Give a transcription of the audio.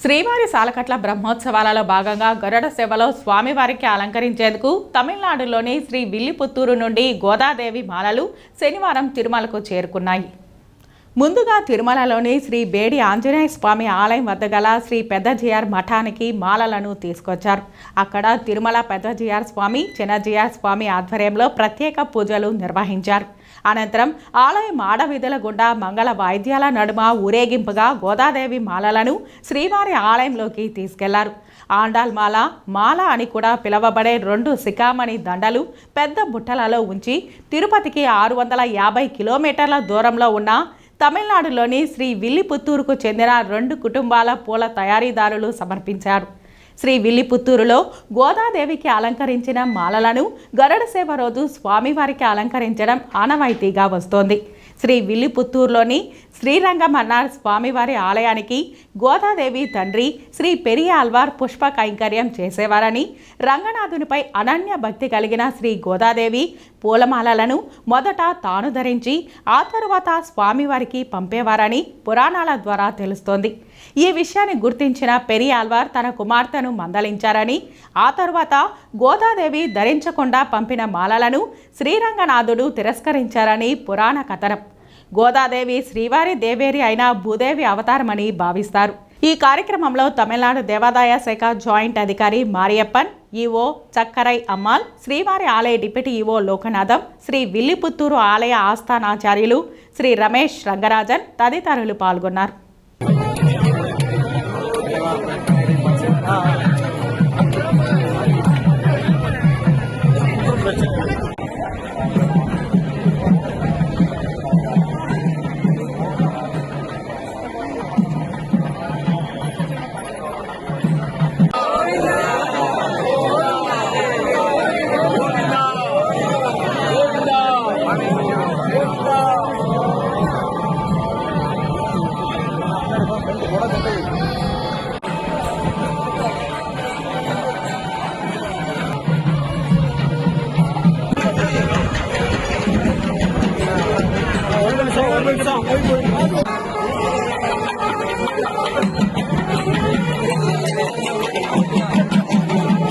శ్రీవారి సాలకట్ల బ్రహ్మోత్సవాలలో భాగంగా గరుడ సేవలో స్వామివారికి అలంకరించేందుకు తమిళనాడులోని శ్రీ విల్లిపుత్తూరు నుండి గోదాదేవి మాలలు శనివారం తిరుమలకు చేరుకున్నాయి. ముందుగా తిరుమలలోని శ్రీ బేడి ఆంజనేయ స్వామి ఆలయం వద్ద గల శ్రీ పెద్దజిఆర్ మఠానికి మాలలను తీసుకొచ్చారు. అక్కడ తిరుమల పెద్దజిఆర్ స్వామి చిన్నజీఆర్ స్వామి ఆధ్వర్యంలో ప్రత్యేక పూజలు నిర్వహించారు. అనంతరం ఆలయం ఆడవీధుల గుండా మంగళ వాయిద్యాల నడుమ ఊరేగింపుగా గోదాదేవి మాలలను శ్రీవారి ఆలయంలోకి తీసుకెళ్ళారు. ఆండాల్ మాల మాల అని కూడా పిలువబడే రెండు శిఖామణి దండలు పెద్ద బుట్టలలో ఉంచి తిరుపతికి ఆరు వందల యాభై కిలోమీటర్ల దూరంలో ఉన్న తమిళనాడులోని శ్రీ విల్లిపుత్తూరుకు చెందిన రెండు కుటుంబాల పూల తయారీదారులు సమర్పించారు. శ్రీ విల్లిపుత్తూరులో గోదాదేవికి అలంకరించిన మాలలను గరుడ సేవ రోజు స్వామివారికి అలంకరించడం ఆనవాయితీగా వస్తోంది. శ్రీ విల్లిపుత్తూరులోని శ్రీరంగమన్నార్ స్వామివారి ఆలయానికి గోదాదేవి తండ్రి శ్రీ పెరియ అల్వార్ పుష్ప కైంకర్యం చేసేవారని రంగనాథునిపై అనన్య భక్తి కలిగిన శ్రీ గోదాదేవి పూలమాలలను మొదట తాను ధరించి ఆ తరువాత స్వామివారికి పంపేవారని పురాణాల ద్వారా తెలుస్తోంది. ఈ విషయాన్ని గుర్తించిన పెరి ఆల్వార్ తన కుమార్తెను మందలించారని ఆ తరువాత గోదాదేవి ధరించకుండా పంపిన మాలలను శ్రీరంగనాథుడు తిరస్కరించారని పురాణ కథనం. గోదాదేవి శ్రీవారి దేవేరి అయిన భూదేవి అవతారమని భావిస్తారు. ఈ కార్యక్రమంలో తమిళనాడు దేవాదాయ శాఖ జాయింట్ అధికారి మారియప్పన్ ఈవో చక్కరై అమ్మాల్ శ్రీవారి ఆలయ డిప్యూటీ ఈవో లోకనాథం శ్రీ విల్లిపుత్తూరు ఆలయ ఆస్థానాచార్యులు శ్రీ రమేష్ రంగరాజన్ తదితరులు పాల్గొన్నారు. Everybody down, everybody down.